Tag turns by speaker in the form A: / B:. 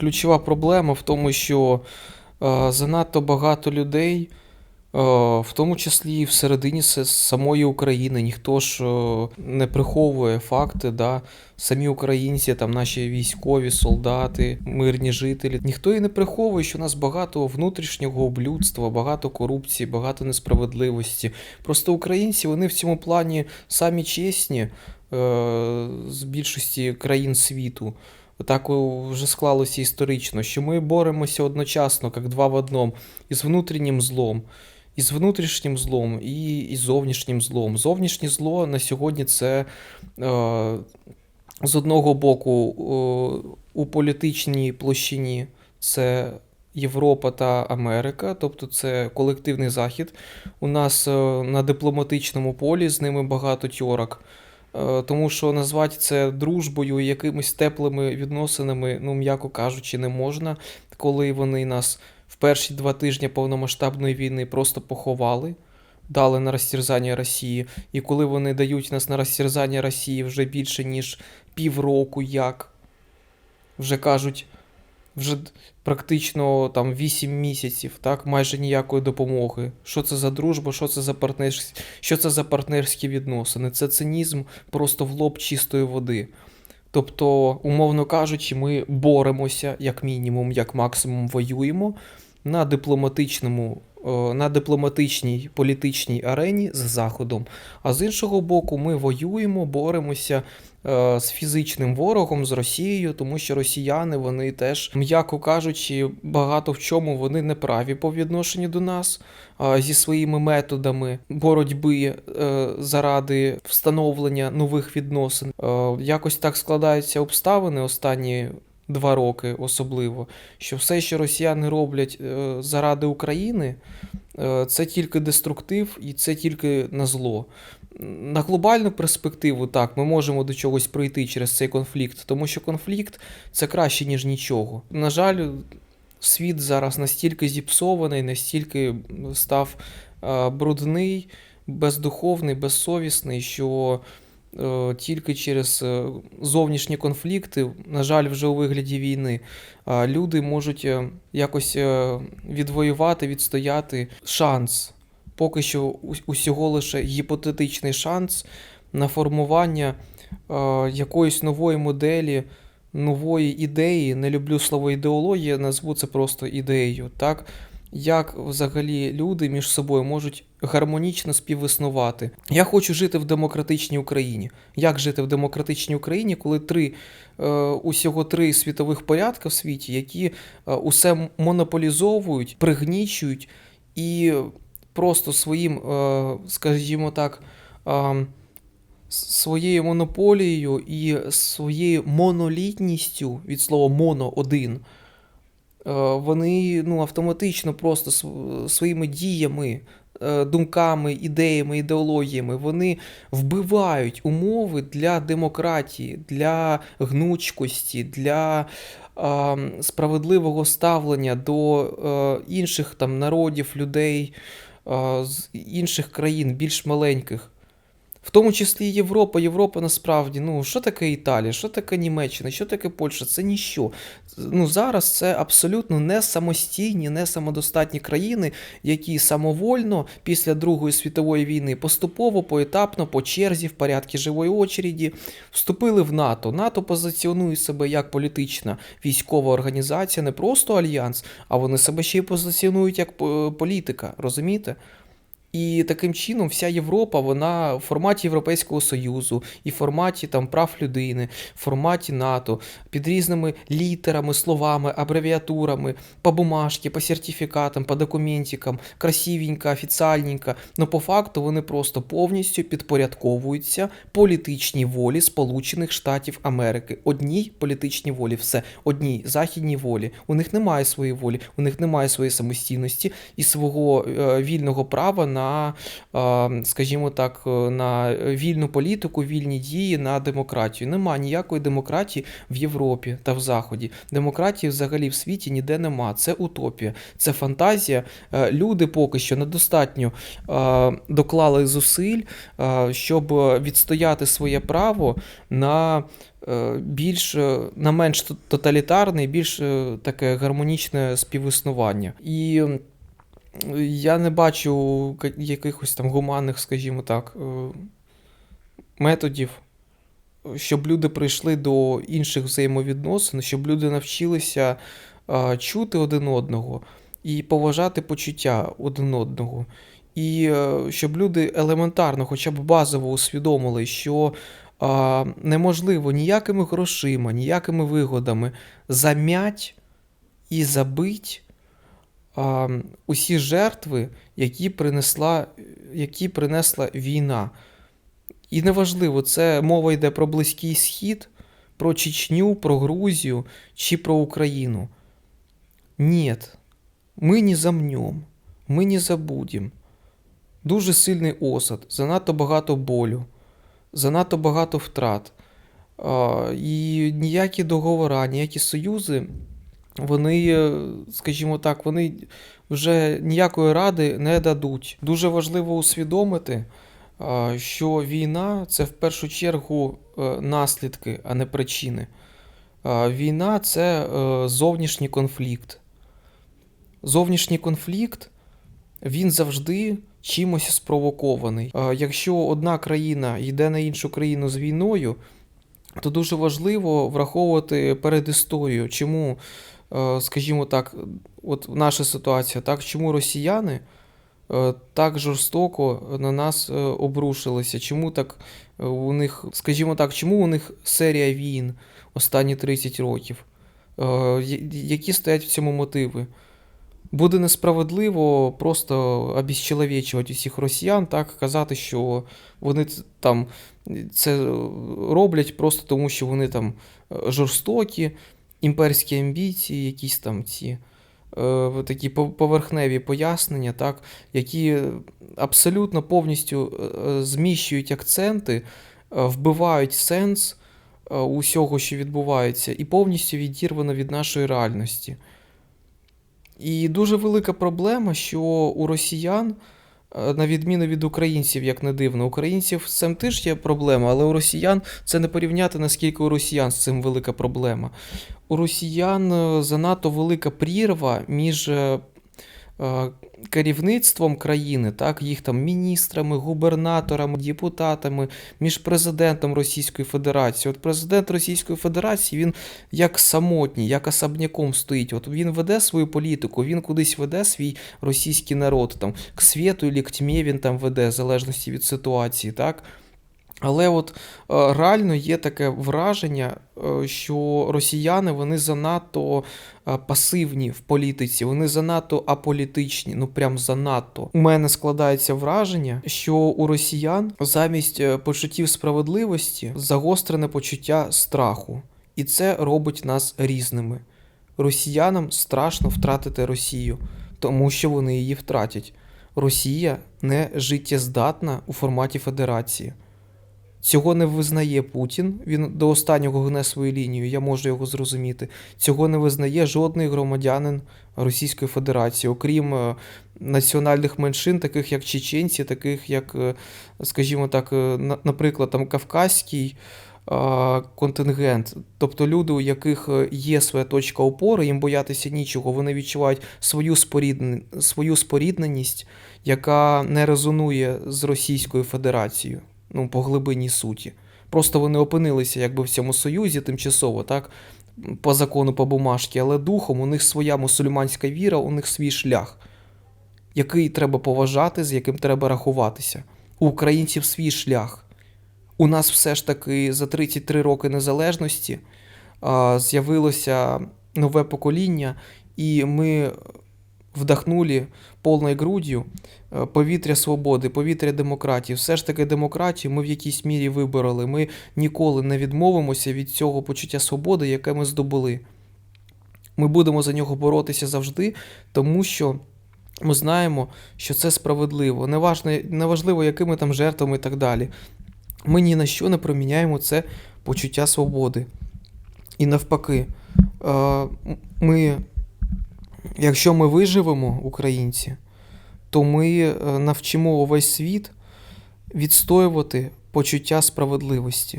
A: ключова проблема в тому, що е, занадто багато людей, е, в тому числі і всередині самої України, ніхто ж е, не приховує факти, да? самі українці, там наші військові, солдати, мирні жителі. Ніхто і не приховує, що у нас багато внутрішнього облюдства, багато корупції, багато несправедливості. Просто українці вони в цьому плані самі чесні з більшості країн світу. Так вже склалося історично, що ми боремося одночасно, як два в одному, і з внутрішнім злом, і з внутрішнім злом, і, і зовнішнім злом. Зовнішнє зло на сьогодні це е, з одного боку е, у політичній площині це Європа та Америка, тобто це колективний захід. У нас е, на дипломатичному полі з ними багато тьорок. Е, Тому що назвати це дружбою якимись теплими відносинами, ну, м'яко кажучи, не можна, коли вони нас в перші два тижні повномасштабної війни просто поховали, дали на розтерзання Росії. І коли вони дають нас на розтерзання Росії вже більше, ніж півроку, як вже кажуть, вже практично там 8 місяців, так, майже ніякої допомоги. Що це за дружба, що це за партнерські, що це за партнерські відносини? Це цинізм просто в лоб чистої води. Тобто, умовно кажучи, ми боремося, як мінімум, як максимум воюємо на дипломатичному, е, на дипломатичній політичній арені з Заходом. А з іншого боку, ми воюємо, боремося з фізичним ворогом, з Росією, тому що росіяни вони теж, м'яко кажучи, багато в чому вони не праві по відношенню до нас зі своїми методами боротьби е, заради встановлення нових відносин. Е, Якось так складаються обставини останні. Два роки особливо, що все, що росіяни роблять е, заради України, е, це тільки деструктив і це тільки на зло. На глобальну перспективу, так, ми можемо до чогось прийти через цей конфлікт, тому що конфлікт це краще, ніж нічого. На жаль, світ зараз настільки зіпсований, настільки став е, брудний, бездуховний, безсовісний, що е, тільки через е, зовнішні конфлікти, на жаль, вже у вигляді війни, люди можуть якось відвоювати, відстояти шанс. Поки що усього лише гіпотетичний шанс на формування е, якоїсь нової моделі, нової ідеї. Не люблю слово ідеологія, назву це просто ідеєю. Так? Як взагалі люди між собою можуть гармонічно співіснувати? Я хочу жити в демократичній Україні. Як жити в демократичній Україні, коли три е, усього три світових порядка в світі, які е, усе монополізовують, пригнічують і просто своїм, е, скажімо так, е, своєю монополією і своєю монолітністю від слова моно один. е, Вони ну, автоматично просто своїми діями, думками, ідеями, ідеологіями вони вбивають умови для демократії, для гнучкості, для справедливого ставлення до е, інших там народів, людей з інших країн, більш маленьких. В тому числі Європа. Європа насправді, ну що таке Італія, що таке Німеччина, що таке Польща? Це ніщо. Ну зараз це абсолютно не самостійні, не самодостатні країни, які самовольно після Другої світової війни поступово, поетапно, по черзі, в порядку живої очереді, вступили в НАТО. НАТО позиціонує себе як політична військова організація, не просто альянс, а вони себе ще й позиціонують як е, політика, розумієте? І таким чином вся Європа, вона в форматі Європейського Союзу, і в форматі там прав людини, в форматі НАТО, під різними літерами, словами, абревіатурами, по бумажці, по сертифікатам, по документикам, красивенько, офіціальненько. Но по факту вони просто повністю підпорядковуються політичній волі Сполучених Штатів Америки. Одній політичній волі, все, одній західній волі. У них немає своєї волі, у них немає своєї самостійності і свого е, вільного права на на, скажімо так, е, на вільну політику, вільні дії, на демократію. Нема ніякої демократії в Європі та в Заході. Демократії взагалі в світі ніде нема. Це утопія, це фантазія. Е, Люди поки що недостатньо доклали зусиль, щоб відстояти своє право на е, більш на менш тоталітарне, більш таке гармонічне співіснування. І я не бачу якихось там гуманних, скажімо так, е, методів, щоб люди прийшли до інших взаємовідносин, щоб люди навчилися чути один одного і поважати почуття один одного. І е, щоб люди елементарно, хоча б базово усвідомили, що а, неможливо ніякими грошима, ніякими вигодами зам'ять і забить а, усі жертви, які принесла, які принесла війна. І неважливо, це мова йде про Близький Схід, про Чечню, про Грузію чи про Україну. Нет, ми не замнем, ми не забудем. Дуже сильний осад, занадто багато болю, занадто багато втрат. І ніякі договори, ніякі союзи, вони, е, скажімо так, вони вже ніякої ради не дадуть. Дуже важливо усвідомити, що війна це в першу чергу е, наслідки, а не причини. Війна це е, зовнішній конфлікт. Зовнішній конфлікт він завжди чимось спровокований. Якщо одна країна йде на іншу країну з війною, то дуже важливо враховувати передісторію, чому, е, скажімо так, от наша ситуація, так, чому росіяни е, так жорстоко на нас е, обрушилися, чому так е, у них, скажімо так, чому у них серія війн останні 30 років? Е, Які стоять в цьому мотиви? Буде несправедливо просто обіщеловечувати усіх росіян, так казати, що вони там це роблять просто тому, що вони там е, жорстокі, імперські амбіції, якісь там ці е, такі поверхневі пояснення, так, які абсолютно повністю е, е, зміщують акценти, е, вбивають сенс усього, що відбувається, і повністю відірвано від нашої реальності. І дуже велика проблема, що у росіян, на відміну від українців, як не дивно, українців з цим теж є проблема, але у росіян це не порівняти, наскільки у росіян з цим велика проблема. У росіян е, занадто велика прірва між е, е, керівництвом країни, так, їх там міністрами, губернаторами, депутатами, між президентом Російської Федерації. От президент Російської Федерації він як самотній, як особняком стоїть. От він веде свою політику, він кудись веде свій російський народ, там, к світу і к тьмі він там веде, в залежності від ситуації, так? Але от е, реально є таке враження, е, що росіяни вони занадто е, пасивні в політиці, вони занадто аполітичні, ну прям занадто. У мене складається враження, що у росіян замість почуттів справедливості загострене почуття страху, і це робить нас різними. Росіянам страшно втратити Росію, тому що вони її втратять. Росія не життєздатна у форматі федерації. Цього не визнає Путін. Він до останнього гне свою лінію, я можу його зрозуміти. Цього не визнає жодний громадянин Російської Федерації, окрім е, національних меншин, таких як чеченці, таких як, е, скажімо так, е, наприклад, там Кавказький контингент, тобто люди, у яких є своя точка опори, їм боятися нічого, вони відчувають свою, споріднен... свою спорідненість, яка не резонує з Російською Федерацією, ну, по глибині суті. Просто вони опинилися якби в цьому союзі тимчасово, так? По закону, по бумажці, але духом у них своя мусульманська віра, у них свій шлях, який треба поважати, з яким треба рахуватися. У українців свій шлях. У нас все ж таки за 33 роки незалежності з'явилося нове покоління, і ми вдохнули повною груддю э, повітря свободи, повітря демократії. Все ж таки, демократію ми в якійсь мірі вибороли. Ми ніколи не відмовимося від цього почуття свободи, яке ми здобули. Ми будемо за нього боротися завжди, тому що. Ми знаємо, що це справедливо, неважливо, якими там жертвами і так далі. Ми ні на що не проміняємо це почуття свободи. І навпаки, е, ми Якщо ми виживемо, українці, то ми е, навчимо увесь світ відстоювати почуття справедливості.